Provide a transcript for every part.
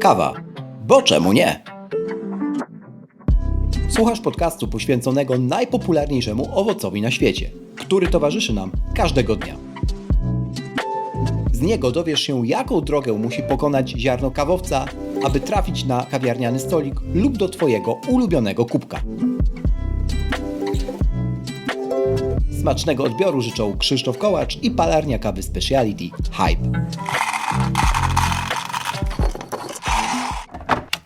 Kawa. Bo czemu nie? Słuchasz podcastu poświęconego najpopularniejszemu owocowi na świecie, który towarzyszy nam każdego dnia. Z niego dowiesz się, jaką drogę musi pokonać ziarno kawowca, aby trafić na kawiarniany stolik lub do Twojego ulubionego kubka. Smacznego odbioru życzą Krzysztof Kołacz i palarnia kawy Speciality Hype.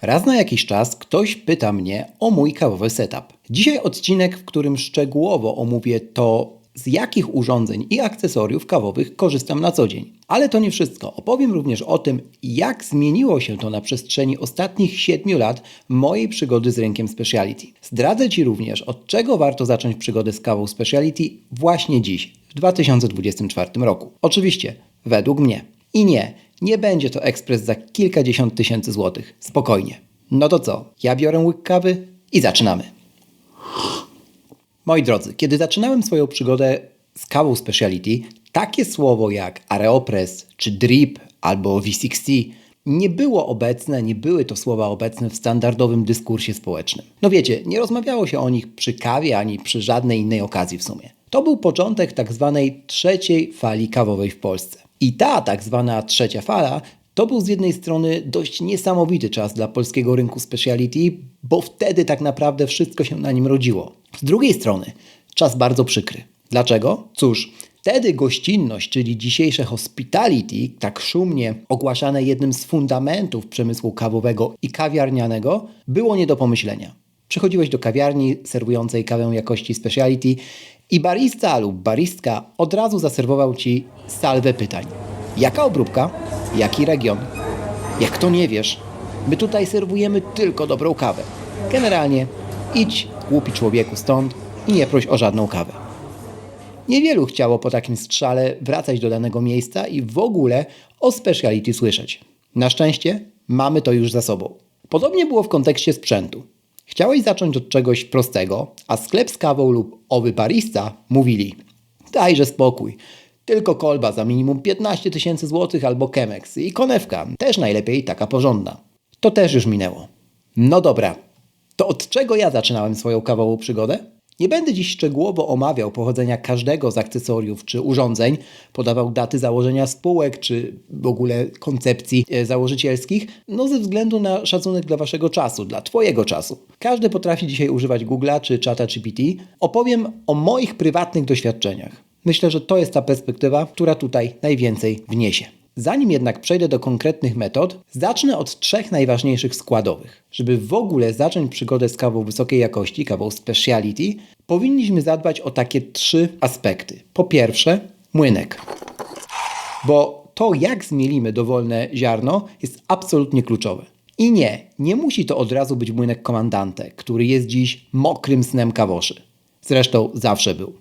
Raz na jakiś czas ktoś pyta mnie o mój kawowy setup. Dzisiaj odcinek, w którym szczegółowo omówię to, z jakich urządzeń i akcesoriów kawowych korzystam na co dzień. Ale to nie wszystko. Opowiem również o tym, jak zmieniło się to na przestrzeni ostatnich 7 lat mojej przygody z rynkiem speciality. Zdradzę Ci również, od czego warto zacząć przygodę z kawą speciality właśnie dziś, w 2024 roku. Oczywiście, według mnie. I nie, nie będzie to ekspres za kilkadziesiąt tysięcy złotych. Spokojnie. No to co? Ja biorę łyk kawy i zaczynamy. Moi drodzy, kiedy zaczynałem swoją przygodę z kawą speciality, takie słowo jak Aeropress czy Drip albo V60 nie było obecne, nie były to słowa obecne w standardowym dyskursie społecznym. No wiecie, nie rozmawiało się o nich przy kawie ani przy żadnej innej okazji w sumie. To był początek tak zwanej trzeciej fali kawowej w Polsce. I ta tak zwana trzecia fala to był z jednej strony dość niesamowity czas dla polskiego rynku speciality, bo wtedy tak naprawdę wszystko się na nim rodziło. Z drugiej strony czas bardzo przykry. Dlaczego? Cóż, wtedy gościnność, czyli dzisiejsze hospitality, tak szumnie ogłaszane jednym z fundamentów przemysłu kawowego i kawiarnianego, było nie do pomyślenia. Przychodziłeś do kawiarni serwującej kawę jakości speciality i barista lub baristka od razu zaserwował ci salwę pytań. Jaka obróbka? Jaki region? Jak to nie wiesz? My tutaj serwujemy tylko dobrą kawę. Generalnie idź, głupi człowieku, stąd i nie proś o żadną kawę. Niewielu chciało po takim strzale wracać do danego miejsca i w ogóle o speciality słyszeć. Na szczęście mamy to już za sobą. Podobnie było w kontekście sprzętu. Chciałeś zacząć od czegoś prostego, a sklep z kawą lub owy barista mówili dajże spokój, tylko kolba za minimum 15 tysięcy złotych albo Chemex i konewka, też najlepiej taka porządna. To też już minęło. No dobra, to od czego ja zaczynałem swoją kawową przygodę? Nie będę dziś szczegółowo omawiał pochodzenia każdego z akcesoriów czy urządzeń, podawał daty założenia spółek czy w ogóle koncepcji e, założycielskich, no ze względu na szacunek dla waszego czasu, dla twojego czasu. Każdy potrafi dzisiaj używać Google'a czy czata GPT. Opowiem o moich prywatnych doświadczeniach. Myślę, że to jest ta perspektywa, która tutaj najwięcej wniesie. Zanim jednak przejdę do konkretnych metod, zacznę od trzech najważniejszych składowych. Żeby w ogóle zacząć przygodę z kawą wysokiej jakości, kawą speciality, powinniśmy zadbać o takie trzy aspekty. Po pierwsze, młynek. Bo to, jak zmielimy dowolne ziarno, jest absolutnie kluczowe. I nie, nie musi to od razu być młynek komandante, który jest dziś mokrym snem kawoszy. Zresztą zawsze był.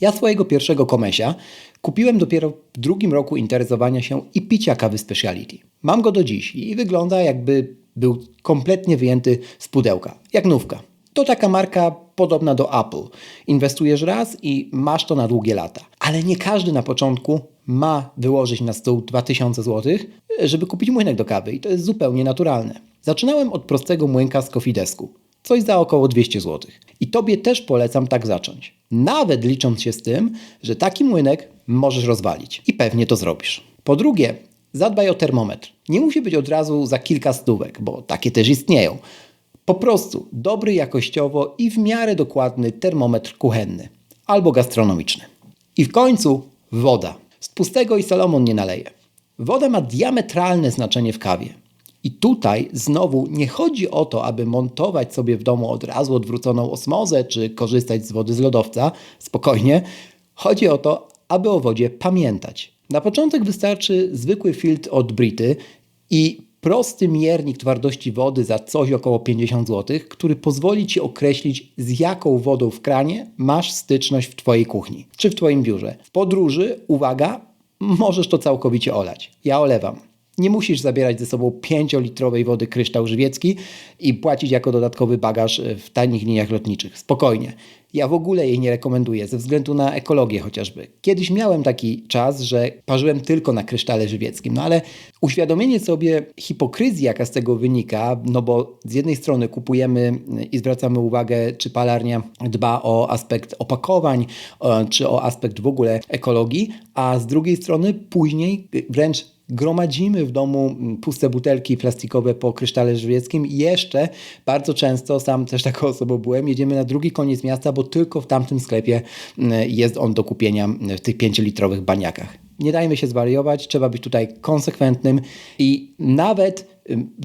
Ja swojego pierwszego komesia kupiłem dopiero w drugim roku interesowania się i picia kawy speciality. Mam go do dziś i wygląda jakby był kompletnie wyjęty z pudełka, jak nówka. To taka marka podobna do Apple. Inwestujesz raz i masz to na długie lata. Ale nie każdy na początku ma wyłożyć na stół 2000 zł, żeby kupić młynek do kawy i to jest zupełnie naturalne. Zaczynałem od prostego młynka z kofidesku coś za około 200 zł. I Tobie też polecam tak zacząć. Nawet licząc się z tym, że taki młynek możesz rozwalić. I pewnie to zrobisz. Po drugie, zadbaj o termometr. Nie musi być od razu za kilka stówek, bo takie też istnieją. Po prostu dobry jakościowo i w miarę dokładny termometr kuchenny albo gastronomiczny. I w końcu woda. Z pustego i Salomon nie naleje. Woda ma diametralne znaczenie w kawie. I tutaj znowu nie chodzi o to, aby montować sobie w domu od razu odwróconą osmozę, czy korzystać z wody z lodowca. Spokojnie. Chodzi o to, aby o wodzie pamiętać. Na początek wystarczy zwykły filtr od Brity i prosty miernik twardości wody za coś około 50 zł, który pozwoli Ci określić, z jaką wodą w kranie masz styczność w Twojej kuchni czy w Twoim biurze. W podróży, uwaga, możesz to całkowicie olać. Ja olewam. Nie musisz zabierać ze sobą 5-litrowej wody kryształ żywiecki i płacić jako dodatkowy bagaż w tanich liniach lotniczych. Spokojnie. Ja w ogóle jej nie rekomenduję ze względu na ekologię chociażby. Kiedyś miałem taki czas, że parzyłem tylko na krysztale żywieckim, no ale uświadomienie sobie hipokryzji, jaka z tego wynika, no bo z jednej strony kupujemy i zwracamy uwagę, czy palarnia dba o aspekt opakowań, czy o aspekt w ogóle ekologii, a z drugiej strony później wręcz gromadzimy w domu puste butelki plastikowe po krysztale żywieckim i jeszcze bardzo często, sam też taką osobą byłem, jedziemy na drugi koniec miasta, bo tylko w tamtym sklepie jest on do kupienia w tych 5-litrowych baniakach. Nie dajmy się zwariować, trzeba być tutaj konsekwentnym i nawet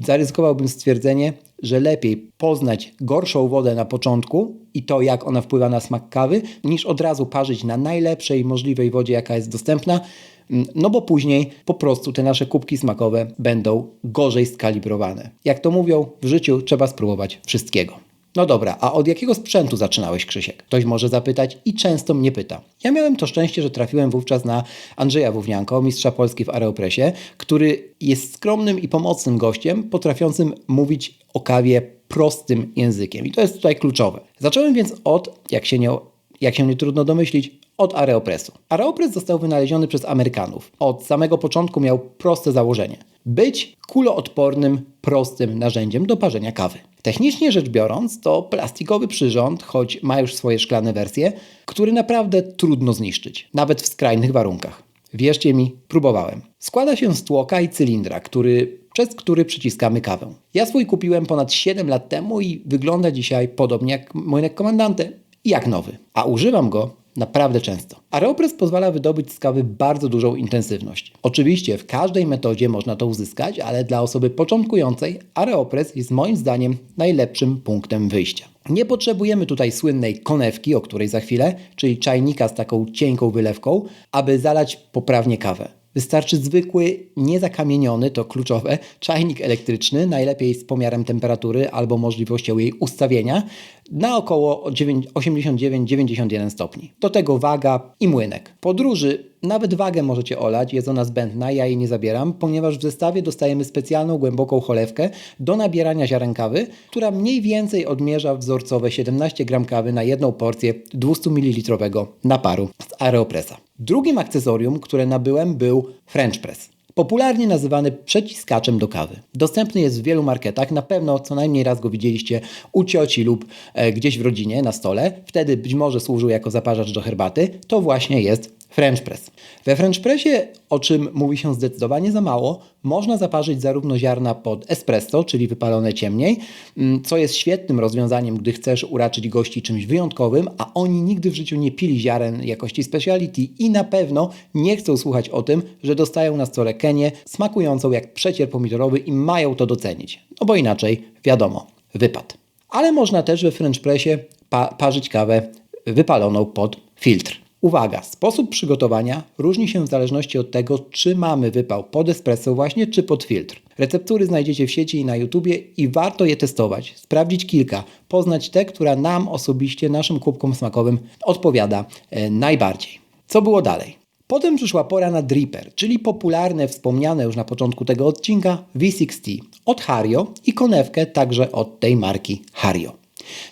zaryzykowałbym stwierdzenie, że lepiej poznać gorszą wodę na początku i to, jak ona wpływa na smak kawy, niż od razu parzyć na najlepszej możliwej wodzie, jaka jest dostępna, no bo później po prostu te nasze kubki smakowe będą gorzej skalibrowane. Jak to mówią, w życiu trzeba spróbować wszystkiego. No dobra, a od jakiego sprzętu zaczynałeś, Krzysiek? Ktoś może zapytać i często mnie pyta. Ja miałem to szczęście, że trafiłem wówczas na Andrzeja Wównianko, mistrza Polski w Aeropresie, który jest skromnym i pomocnym gościem, potrafiącym mówić o kawie prostym językiem. I to jest tutaj kluczowe. Zacząłem więc od, jak się nie, jak się nie trudno domyślić, od Aeropressu. Aeropress został wynaleziony przez Amerykanów. Od samego początku miał proste założenie. Być kuloodpornym, prostym narzędziem do parzenia kawy. Technicznie rzecz biorąc, to plastikowy przyrząd, choć ma już swoje szklane wersje, który naprawdę trudno zniszczyć, nawet w skrajnych warunkach. Wierzcie mi, próbowałem. Składa się z tłoka i cylindra, który, przez który przyciskamy kawę. Ja swój kupiłem ponad 7 lat temu i wygląda dzisiaj podobnie jak młynek komandante i jak nowy. A używam go naprawdę często. Aeropress pozwala wydobyć z kawy bardzo dużą intensywność. Oczywiście w każdej metodzie można to uzyskać, ale dla osoby początkującej Aeropress jest moim zdaniem najlepszym punktem wyjścia. Nie potrzebujemy tutaj słynnej konewki, o której za chwilę, czyli czajnika z taką cienką wylewką, aby zalać poprawnie kawę. Wystarczy zwykły, niezakamieniony, to kluczowe, czajnik elektryczny, najlepiej z pomiarem temperatury albo możliwością jej ustawienia, na około 89-91 stopni. Do tego waga i młynek. Podróży nawet wagę możecie olać, jest ona zbędna, ja jej nie zabieram, ponieważ w zestawie dostajemy specjalną głęboką cholewkę do nabierania ziaren kawy, która mniej więcej odmierza wzorcowe 17 gram kawy na jedną porcję 200 ml naparu z Aeropressa. Drugim akcesorium, które nabyłem był French Press popularnie nazywany przeciskaczem do kawy. Dostępny jest w wielu marketach, na pewno co najmniej raz go widzieliście u cioci lub e, gdzieś w rodzinie na stole. Wtedy być może służył jako zaparzacz do herbaty. To właśnie jest French Press. We French Pressie, o czym mówi się zdecydowanie za mało, można zaparzyć zarówno ziarna pod espresso, czyli wypalone ciemniej, mm, co jest świetnym rozwiązaniem, gdy chcesz uraczyć gości czymś wyjątkowym, a oni nigdy w życiu nie pili ziaren jakości speciality i na pewno nie chcą słuchać o tym, że dostają na stole kenię smakującą jak przecier pomidorowy i mają to docenić. No bo inaczej, wiadomo, wypad. Ale można też we French Pressie pa parzyć kawę wypaloną pod filtr. Uwaga, sposób przygotowania różni się w zależności od tego, czy mamy wypał pod espresso właśnie, czy pod filtr. Receptury znajdziecie w sieci i na YouTubie i warto je testować, sprawdzić kilka, poznać te, która nam osobiście, naszym kubkom smakowym odpowiada e, najbardziej. Co było dalej? Potem przyszła pora na dripper, czyli popularne, wspomniane już na początku tego odcinka V60 od Hario i konewkę także od tej marki Hario.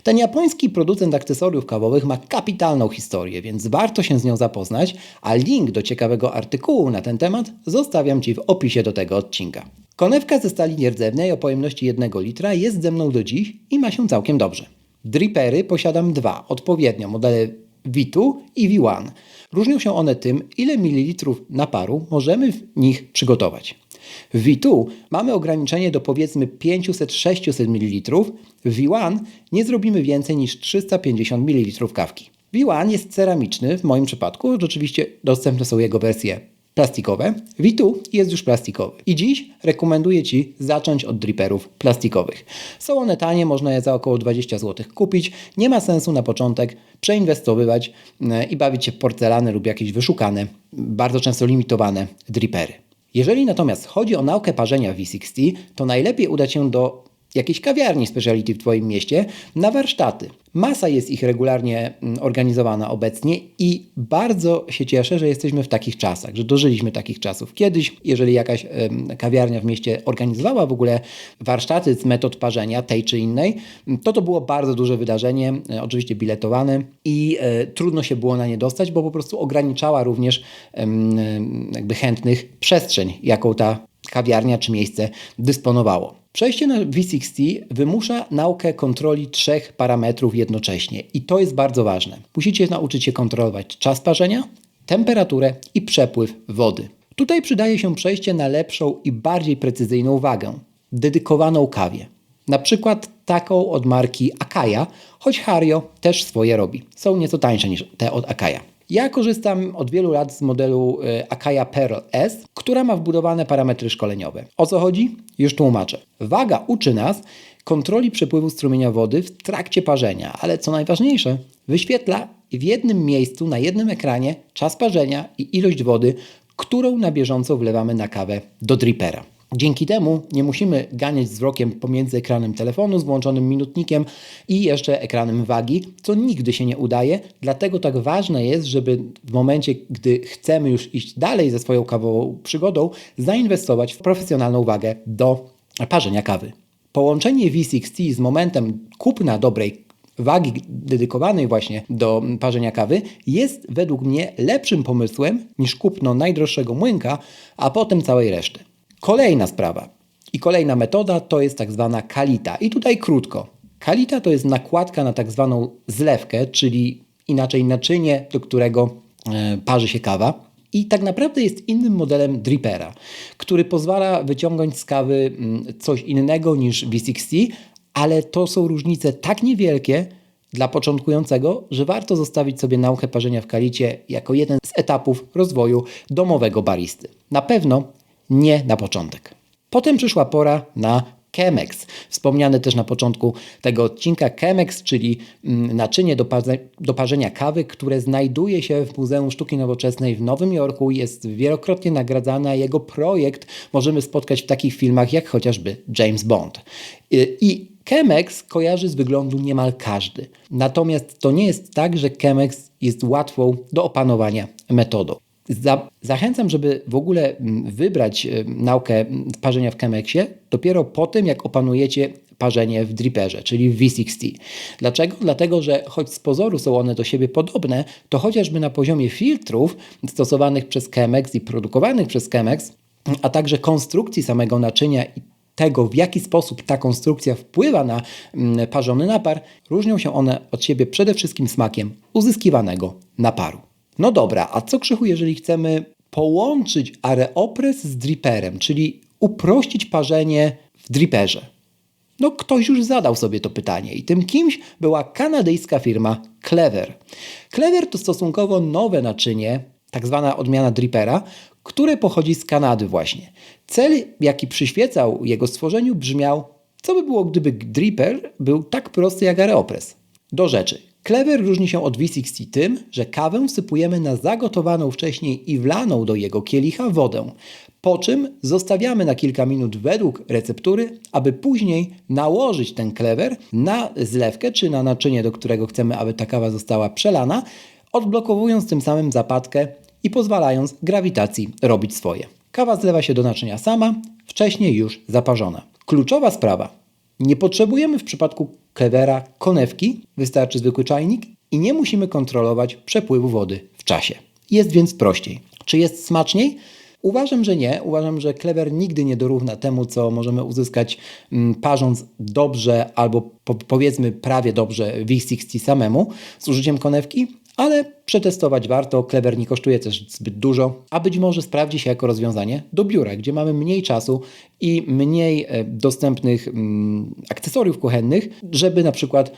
Ten japoński producent akcesoriów kawowych ma kapitalną historię, więc warto się z nią zapoznać, a link do ciekawego artykułu na ten temat zostawiam Ci w opisie do tego odcinka. Konewka ze stali nierdzewnej o pojemności 1 litra jest ze mną do dziś i ma się całkiem dobrze. Drippery posiadam dwa, odpowiednio modele V2 i V1. Różnią się one tym, ile mililitrów naparu możemy w nich przygotować. W V2 mamy ograniczenie do powiedzmy 500-600 ml, w V1 nie zrobimy więcej niż 350 ml kawki. V1 jest ceramiczny w moim przypadku, oczywiście dostępne są jego wersje plastikowe. V2 jest już plastikowy. I dziś rekomenduję Ci zacząć od dripperów plastikowych. Są one tanie, można je za około 20 zł kupić. Nie ma sensu na początek przeinwestowywać e, i bawić się w porcelany lub jakieś wyszukane, bardzo często limitowane drippery. Jeżeli natomiast chodzi o naukę parzenia V60, to najlepiej udać się do jakiejś kawiarni speciality w Twoim mieście na warsztaty. Masa jest ich regularnie mm, organizowana obecnie i bardzo się cieszę, że jesteśmy w takich czasach, że dożyliśmy takich czasów. Kiedyś, jeżeli jakaś kawiarnia w mieście organizowała w ogóle warsztaty z metod parzenia, tej czy innej, to to było bardzo duże wydarzenie, e, oczywiście biletowane i e, trudno się było na nie dostać, bo po prostu ograniczała również jakby chętnych przestrzeń, jaką ta kawiarnia czy miejsce dysponowało. Przejście na V60 wymusza naukę kontroli trzech parametrów jednocześnie i to jest bardzo ważne. Musicie nauczyć się kontrolować czas parzenia, temperaturę i przepływ wody. Tutaj przydaje się przejście na lepszą i bardziej precyzyjną wagę, dedykowaną kawie. Na przykład taką od marki Akaya, choć Hario też swoje robi. Są nieco tańsze niż te od Akaya. Ja korzystam od wielu lat z modelu e, Akaya Pearl S, która ma wbudowane parametry szkoleniowe. O co chodzi? Już tłumaczę. Waga uczy nas kontroli przepływu strumienia wody w trakcie parzenia, ale co najważniejsze, wyświetla w jednym miejscu na jednym ekranie czas parzenia i ilość wody, którą na bieżąco wlewamy na kawę do dripera. Dzięki temu nie musimy ganiać wzrokiem pomiędzy ekranem telefonu z włączonym minutnikiem i jeszcze ekranem wagi, co nigdy się nie udaje. Dlatego tak ważne jest, żeby w momencie, gdy chcemy już iść dalej ze swoją kawową przygodą, zainwestować w profesjonalną wagę do parzenia kawy. Połączenie V60 z momentem kupna dobrej wagi dedykowanej właśnie do parzenia kawy jest według mnie lepszym pomysłem niż kupno najdroższego młynka, a potem całej reszty. Kolejna sprawa i kolejna metoda to jest tak zwana kalita. I tutaj krótko. Kalita to jest nakładka na tak zwaną zlewkę, czyli inaczej naczynie, do którego e, parzy się kawa. I tak naprawdę jest innym modelem dripera, który pozwala wyciągnąć z kawy mm, coś innego niż V60, ale to są różnice tak niewielkie dla początkującego, że warto zostawić sobie naukę parzenia w kalicie jako jeden z etapów rozwoju domowego baristy. Na pewno nie na początek. Potem przyszła pora na Chemex. Wspomniany też na początku tego odcinka Chemex, czyli mm, naczynie do, do parzenia kawy, które znajduje się w Muzeum Sztuki Nowoczesnej w Nowym Jorku. Jest wielokrotnie nagradzany, a jego projekt możemy spotkać w takich filmach jak chociażby James Bond. I Chemex kojarzy z wyglądu niemal każdy. Natomiast to nie jest tak, że Chemex jest łatwą do opanowania metodą. Za, zachęcam, żeby w ogóle mm, wybrać e, naukę parzenia w Chemexie dopiero po tym, jak opanujecie parzenie w driperze, czyli w V60. Dlaczego? Dlatego, że choć z pozoru są one do siebie podobne, to chociażby na poziomie filtrów stosowanych przez Chemex i produkowanych przez Chemex, a także konstrukcji samego naczynia i tego, w jaki sposób ta konstrukcja wpływa na mm, parzony napar, różnią się one od siebie przede wszystkim smakiem uzyskiwanego naparu. No dobra, a co Krzychu, jeżeli chcemy połączyć areopres z driperem, czyli uprościć parzenie w driperze? No ktoś już zadał sobie to pytanie i tym kimś była kanadyjska firma Clever. Clever to stosunkowo nowe naczynie, tak zwana odmiana dripera, które pochodzi z Kanady właśnie. Cel, jaki przyświecał jego stworzeniu brzmiał, co by było gdyby dripper był tak prosty jak areopres. Do rzeczy. Clever różni się od V60 tym, że kawę sypujemy na zagotowaną wcześniej i wlaną do jego kielicha wodę, po czym zostawiamy na kilka minut według receptury, aby później nałożyć ten klewer na zlewkę czy na naczynie, do którego chcemy, aby ta kawa została przelana, odblokowując tym samym zapadkę i pozwalając grawitacji robić swoje. Kawa zlewa się do naczynia sama, wcześniej już zaparzona. Kluczowa sprawa. Nie potrzebujemy w przypadku klewera konewki, wystarczy zwykły czajnik i nie musimy kontrolować przepływu wody w czasie. Jest więc prościej. Czy jest smaczniej? Uważam, że nie. Uważam, że klewer nigdy nie dorówna temu, co możemy uzyskać mm, parząc dobrze albo po, powiedzmy prawie dobrze V60 samemu z użyciem konewki, ale przetestować warto. Clever nie kosztuje też zbyt dużo, a być może sprawdzi się jako rozwiązanie do biura, gdzie mamy mniej czasu i mniej e, dostępnych mm, akcesoriów kuchennych, żeby na przykład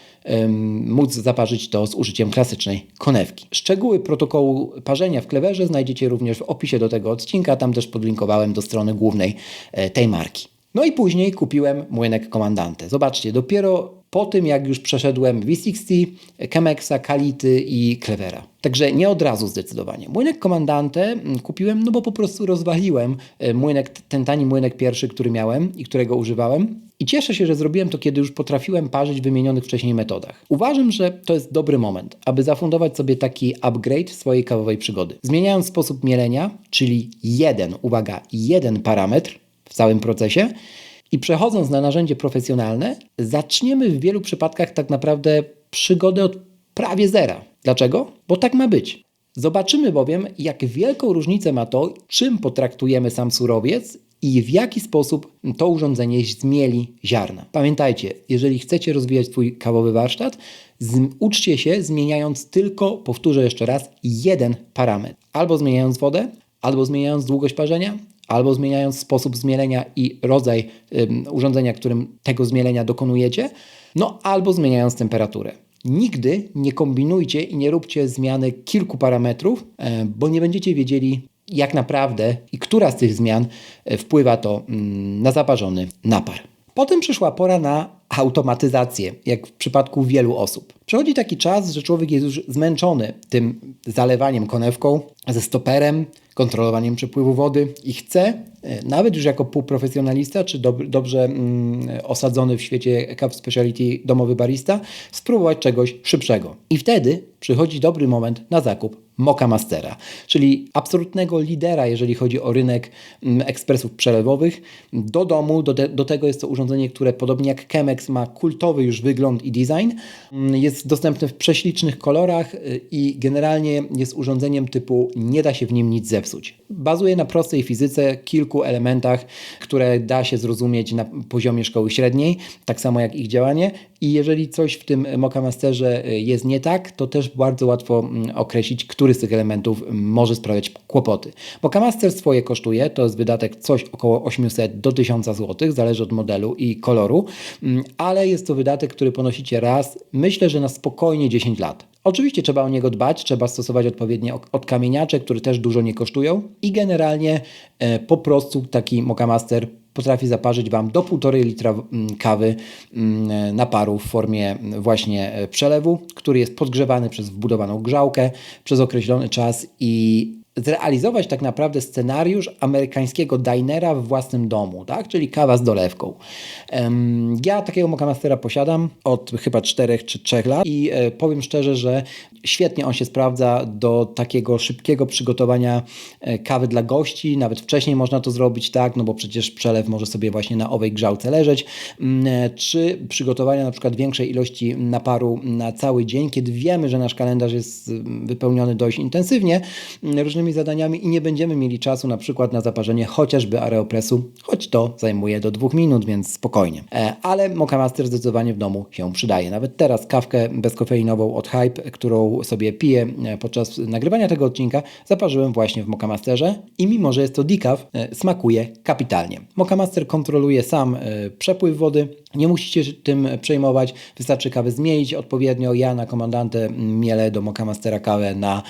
móc zaparzyć to z użyciem klasycznej konewki. Szczegóły protokołu parzenia w Cleverze znajdziecie również w opisie do tego odcinka, tam też podlinkowałem do strony głównej e, tej marki. No i później kupiłem młynek Komandante. Zobaczcie, dopiero po tym, jak już przeszedłem V60, Chemexa, Kality i Clevera. Także nie od razu zdecydowanie. Młynek Komandante mm, kupiłem, no bo po prostu rozwaliłem e, młynek, ten tani młynek pierwszy, który miałem i którego używałem. I cieszę się, że zrobiłem to, kiedy już potrafiłem parzyć w wymienionych wcześniej metodach. Uważam, że to jest dobry moment, aby zafundować sobie taki upgrade swojej kawowej przygody. Zmieniając sposób mielenia, czyli jeden, uwaga, jeden parametr całym procesie, i przechodząc na narzędzie profesjonalne, zaczniemy w wielu przypadkach tak naprawdę przygodę od prawie zera. Dlaczego? Bo tak ma być. Zobaczymy bowiem, jak wielką różnicę ma to, czym potraktujemy sam surowiec i w jaki sposób to urządzenie zmieli ziarna. Pamiętajcie, jeżeli chcecie rozwijać swój kawowy warsztat, uczcie się zmieniając tylko, powtórzę jeszcze raz, jeden parametr. Albo zmieniając wodę, albo zmieniając długość parzenia, albo zmieniając sposób zmielenia i rodzaj urządzenia, którym tego zmielenia dokonujecie, no albo zmieniając temperaturę. Nigdy nie kombinujcie i nie róbcie zmiany kilku parametrów, e, bo nie będziecie wiedzieli, jak naprawdę i która z tych zmian e, wpływa to mm, na zaparzony napar. Potem przyszła pora na automatyzację, jak w przypadku wielu osób. Przychodzi taki czas, że człowiek jest już zmęczony tym zalewaniem konewką, ze stoperem, kontrolowaniem przepływu wody i chce, e, nawet już jako półprofesjonalista, czy dob dobrze mm, osadzony w świecie cup speciality domowy barista, spróbować czegoś szybszego. I wtedy przychodzi dobry moment na zakup Moka Mastera, czyli absolutnego lidera, jeżeli chodzi o rynek mm, ekspresów przelewowych. Do domu, do, te, do tego jest to urządzenie, które podobnie jak Chemex ma kultowy już wygląd i design. Mm, jest dostępne w prześlicznych kolorach y, i generalnie jest urządzeniem typu nie da się w nim nic zepsuć. Bazuje na prostej fizyce, kilku elementach, które da się zrozumieć na poziomie szkoły średniej, tak samo jak ich działanie i jeżeli coś w tym Moka Masterze y, jest nie tak, to też bardzo łatwo mm, określić, który z tych elementów mm, może sprawiać kłopoty. Moka Master swoje kosztuje, to jest wydatek coś około 800 do 1000 zł, zależy od modelu i koloru, mm, ale jest to wydatek, który ponosicie raz, myślę, że na spokojnie 10 lat. Oczywiście trzeba o niego dbać, trzeba stosować odpowiednie odkamieniacze, które też dużo nie kosztują i generalnie e, po prostu taki Moka Master potrafi zaparzyć Wam do 1,5 litra mm, kawy mm, naparu w formie właśnie e, przelewu, który jest podgrzewany przez wbudowaną grzałkę przez określony czas i zrealizować tak naprawdę scenariusz amerykańskiego dinera w własnym domu, tak? czyli kawa z dolewką. Ja takiego Mokamastera posiadam od chyba 4 czy 3 lat i e, powiem szczerze, że świetnie on się sprawdza do takiego szybkiego przygotowania e, kawy dla gości. Nawet wcześniej można to zrobić, tak, no bo przecież przelew może sobie właśnie na owej grzałce leżeć. Mm, e, czy przygotowania na przykład większej ilości naparu na cały dzień, kiedy wiemy, że nasz kalendarz jest mm, wypełniony dość intensywnie mm, różnymi zadaniami i nie będziemy mieli czasu na przykład na zaparzenie chociażby aeropresu, choć to zajmuje do dwóch minut, więc spokojnie. E, ale Moka Master zdecydowanie w domu się przydaje. Nawet teraz kawkę bezkofeinową od Hype, którą sobie piję e, podczas nagrywania tego odcinka, zaparzyłem właśnie w Mokamasterze i mimo, że jest to decaf, e, smakuje kapitalnie. Mokamaster kontroluje sam e, przepływ wody, nie musicie się tym przejmować, wystarczy kawę zmienić odpowiednio. Ja na komandantę mielę do Mokamastera kawę na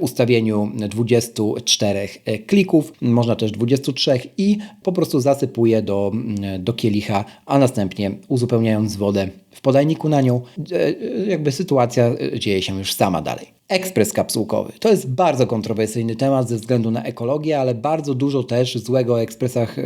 ustawieniu 24 klików, można też 23 i po prostu zasypuję do, do kielicha, a następnie uzupełniając wodę w podajniku na nią, jakby sytuacja dzieje się już sama dalej. Ekspres kapsułkowy. To jest bardzo kontrowersyjny temat ze względu na ekologię, ale bardzo dużo też złego o ekspresach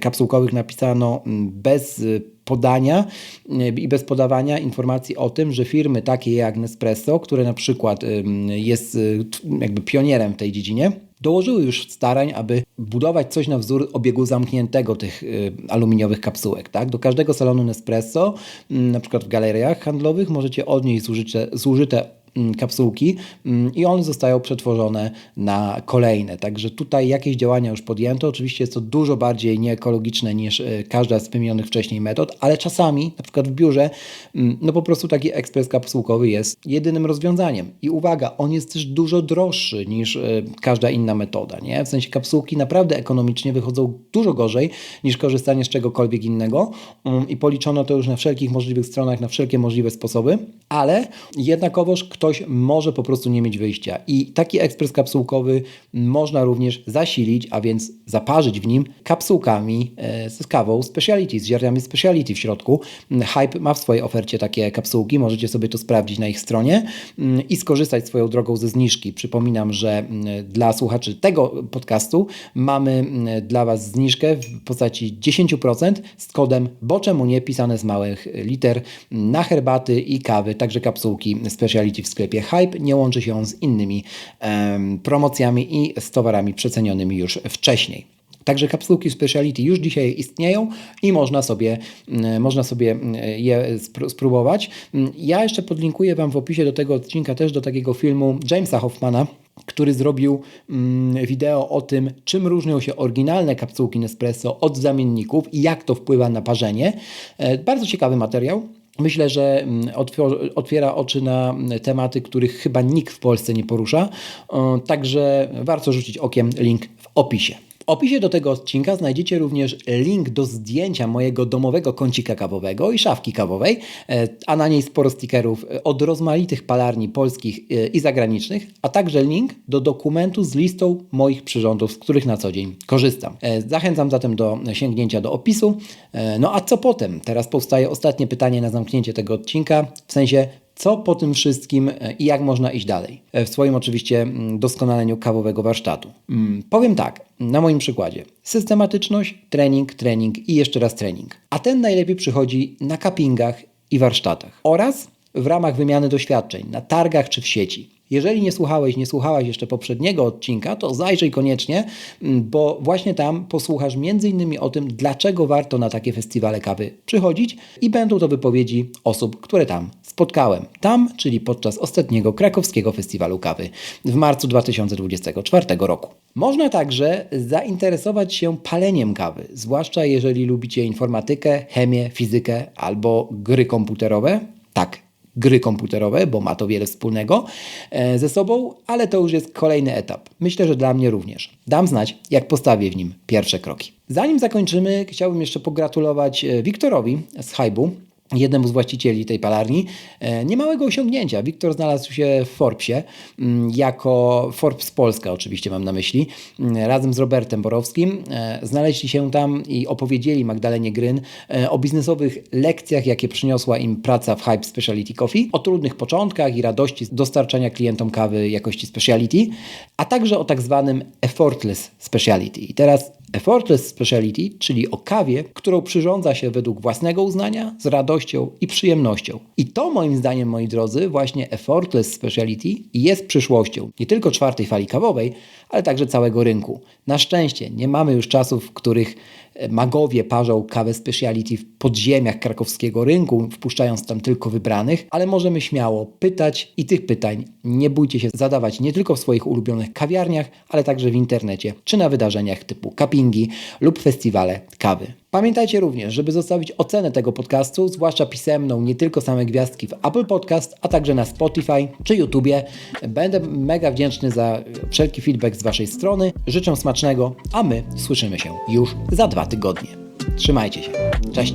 kapsułkowych napisano bez y, podania y, i bez podawania informacji o tym, że firmy takie jak Nespresso, które na przykład jest y, jakby pionierem w tej dziedzinie, dołożyły już starań, aby budować coś na wzór obiegu zamkniętego tych aluminiowych kapsułek. Tak? Do każdego salonu Nespresso, na przykład w galeriach handlowych, możecie odnieść zużyte, zużyte kapsułki mm, i one zostają przetworzone na kolejne. Także tutaj jakieś działania już podjęto. Oczywiście jest to dużo bardziej nieekologiczne niż e, każda z wymienionych wcześniej metod, ale czasami, na przykład w biurze, mm, no po prostu taki ekspres kapsułkowy jest jedynym rozwiązaniem. I uwaga, on jest też dużo droższy niż e, każda inna metoda. Nie? W sensie kapsułki naprawdę ekonomicznie wychodzą dużo gorzej niż korzystanie z czegokolwiek innego i policzono to już na wszelkich możliwych stronach, na wszelkie możliwe sposoby, ale jednakowoż ktoś może po prostu nie mieć wyjścia. I taki ekspres kapsułkowy można również zasilić, a więc zaparzyć w nim kapsułkami e, z kawą speciality, z ziarnami speciality w środku. Hype ma w swojej ofercie takie kapsułki, możecie sobie to sprawdzić na ich stronie mm, i skorzystać swoją drogą ze zniżki. Przypominam, że mm, dla słuchaczy tego podcastu mamy mm, dla Was zniżkę w postaci 10% z kodem bo czemu nie pisane z małych liter na herbaty i kawy, także kapsułki speciality w sklepie Hype. Nie łączy się on z innymi promocjami i z towarami przecenionymi już wcześniej. Także kapsułki Speciality już dzisiaj istnieją i można sobie, mm, można sobie mm, je spró- spróbować. Mm, Ja jeszcze podlinkuję Wam w opisie do tego odcinka też do takiego filmu Jamesa Hoffmana, który zrobił wideo o tym, czym różnią się oryginalne kapsułki Nespresso od zamienników i jak to wpływa na parzenie. E, Bardzo ciekawy materiał. Myślę, że mm, otwiera oczy na mm, tematy, których chyba nikt w Polsce nie porusza. Także warto rzucić okiem link w opisie. W opisie do tego odcinka znajdziecie również link do zdjęcia mojego domowego kącika kawowego i szafki kawowej, e, a na niej sporo stikerów e, od rozmaitych palarni polskich e, i zagranicznych, a także link do dokumentu z listą moich przyrządów, z których na co dzień korzystam. Zachęcam zatem do sięgnięcia do opisu. No a co potem? Teraz powstaje ostatnie pytanie na zamknięcie tego odcinka, w sensie co po tym wszystkim e, i jak można iść dalej? E, W swoim oczywiście mm, doskonaleniu kawowego warsztatu. Mm, Powiem tak, na moim przykładzie. Systematyczność, trening, trening i jeszcze raz trening. A ten najlepiej przychodzi na kapingach i warsztatach oraz w ramach wymiany doświadczeń na targach czy w sieci. Jeżeli nie słuchałeś, nie słuchałaś jeszcze poprzedniego odcinka, to zajrzyj koniecznie, mm, bo właśnie tam posłuchasz m.in. o tym, dlaczego warto na takie festiwale kawy przychodzić i będą to wypowiedzi osób, które tam spotkałem. Tam, czyli podczas ostatniego krakowskiego festiwalu kawy w marcu 2024 roku. Można także zainteresować się paleniem kawy, zwłaszcza jeżeli lubicie informatykę, chemię, fizykę albo gry komputerowe. Tak, gry komputerowe, bo ma to wiele wspólnego e, ze sobą, ale to już jest kolejny etap. Myślę, że dla mnie również. Dam znać, jak postawię w nim pierwsze kroki. Zanim zakończymy, chciałbym jeszcze pogratulować e, Wiktorowi z Hybu, jednemu z właścicieli tej palarni, e, niemałego osiągnięcia. Wiktor znalazł się w Forbesie, mm, jako Forbes Polska oczywiście mam na myśli, mm, razem z Robertem Borowskim. e, Znaleźli się tam i opowiedzieli Magdalenie Gryn e, o biznesowych lekcjach, jakie przyniosła im praca w Hype Speciality Coffee, o trudnych początkach i radości dostarczania klientom kawy jakości speciality, a także o tak zwanym effortless speciality. I teraz effortless speciality, czyli o kawie, którą przyrządza się według własnego uznania, z radością i przyjemnością. I to moim zdaniem, moi drodzy, właśnie effortless speciality jest przyszłością nie tylko czwartej fali kawowej, ale także całego rynku. Na szczęście nie mamy już czasów, w których magowie parzą kawę speciality w podziemiach krakowskiego rynku, wpuszczając tam tylko wybranych, ale możemy śmiało pytać i tych pytań nie bójcie się zadawać nie tylko w swoich ulubionych kawiarniach, ale także w internecie czy na wydarzeniach typu cuppingi lub festiwale kawy. Pamiętajcie również, żeby zostawić ocenę tego podcastu, zwłaszcza pisemną, nie tylko same gwiazdki w Apple Podcast, a także na Spotify czy YouTubie. Będę mega wdzięczny za wszelki feedback z Waszej strony. Życzę smacznego, a my słyszymy się już za dwa tygodnie. Trzymajcie się. Cześć.